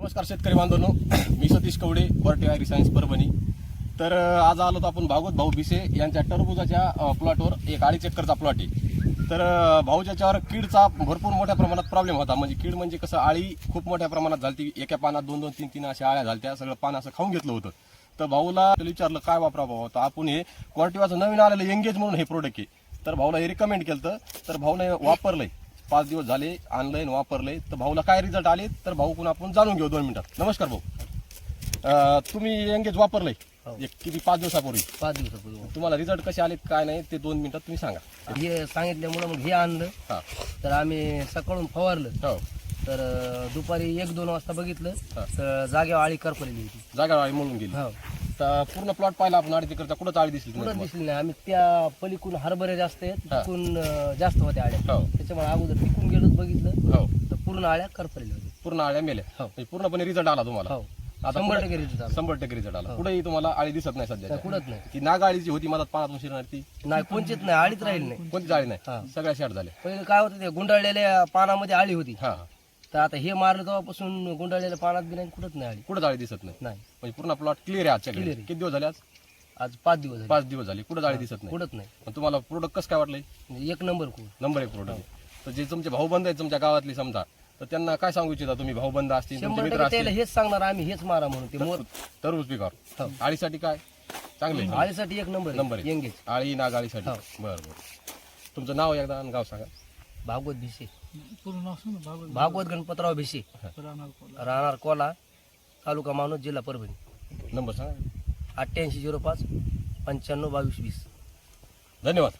नमस्कार शेतकरी बांधवांनो. मी सतीश कवडे बर्टी ॲग्री सायन्स परभणी. तर आज आलो आपण भागवत भाऊ भिसे यांच्या टरबुजाच्या प्लॉटवर. एक अडीच एकरचा प्लॉट आहे. तर भाऊ ज्याच्यावर कीडचा भरपूर मोठ्या प्रमाणात प्रॉब्लेम होता. म्हणजे कीड म्हणजे कसं आळी खूप मोठ्या प्रमाणात झालती. एका पानात दोन दोन तीन तीन अशा आळ्या झालत्या. सगळं पान असं खाऊन घेतलं होतं. तर भाऊला विचारलं काय वापरा भाऊ? तर आपण हे क्वार्टिवाचं नवीन आलेलं एंगेज म्हणून हे प्रोडक्ट आहे. तर भाऊला हे रिकमेंड केलं तर भाऊने वापरलंय. पाच दिवस झाले ऑनलाईन वापरले. तर भाऊला काय रिझल्ट आले तर भाऊ कोण आपण जाणून घेऊ दोन मिनिटात. नमस्कार भाऊ. अं, तुम्ही एंगेज वापरलंय. हो. एक किती पाच दिवसापूर्वी? पाच दिवसापूर्वी. तुम्हाला रिझल्ट कसे आलेत काय नाही ते दोन मिनिटात तुम्ही सांगा. हे सांगितल्यामुळं मग हे आणलं. हा. तर आम्ही सकाळून फवारलं. हो. तर अं, दुपारी एक दोन वाजता बघितलं. हा. तर जागेवर आळी करपलेली होती. जागा म्हणून गेली. हो. तर पूर्ण प्लॉट पाहिला आपण अडीच एकरचा. कुठं चाळी दिसली कुठं तुम्हाला? दिसली नाही. आम्ही त्या पलीकडून हरभरे जास्त आहेत हा. तिकून अं, जास्त होत्या आळ्या. हो. त्याच्यामुळे अगोदर तिकून गेलोच बघितलं. हो. तर पूर्ण आळ्या करपलेल्या होत्या. पूर्ण आळ्या मेल्या. हो. म्हणजे पूर्णपणे रिझल्ट आला तुम्हाला. हो. आता शंभर कुठे- टक्के result आला. शंभर टक्के रिझल्ट आला. हो. कुठेही तुम्हाला आळी दिसत नाही सध्या नाही, कुठंच नाही. ती नागाळी जी होती मला पानातून शिरणार ती. नाही कोणचीच नाही. आळीच राहील नाही. कोणती जाळी हा. नाही सगळ्या शेड झाल्या. पहिले काय होतं ते गुंडाळलेल्या पानामध्ये आळी होती. हा. तर आता हे मारलं तेव्हापासून गुंडाळलेल्या पानात बी नाही कुठंच नाही कुठं जाळी दिसत नाही? नाही. म्हणजे पूर्ण प्लॉट क्लिअर आहे आजच्या Clear आहे. किती दिवस झाले आज? आज पाच दिवस झाले. पाच दिवस झाले. कुठं जाळी दिसत नाही? कुठंच नाही. पण तुम्हाला प्रोडक्ट कसं काय वाटलंय? म्हणजे एक नंबर नंबर एक प्रोडक्ट तर जे तुमचे भाऊबंद आहेत तुमच्या गावातली समजा तर त्यांना काय सांगू इच्छिता तुम्ही? भाऊबंद असतील तुमचे शंभर मित्र टक्के त्याला असतील. हेच सांगणार आम्ही हेच मारा म्हणून ते मोर टरबूज पिकावर हो. आळीसाठी काय? चांगले आळीसाठी एक नंबर नंबर आहे. येंगेज आळी नाग आळीसाठी. हो. बरं बरं. तुमचं नाव एकदा आणि गाव सांगा. भागवत भिसे पूर्ण नाव सांग ना भागवत भागवत गणपतराव भिसे राहणार कोल्हा राहणार कोला तालुका मानोद जिल्हा परभणी. नंबर सांगा. अठ्ठ्याऐंशी झिरो पाच पंच्याण्णव बावीस वीस. धन्यवाद.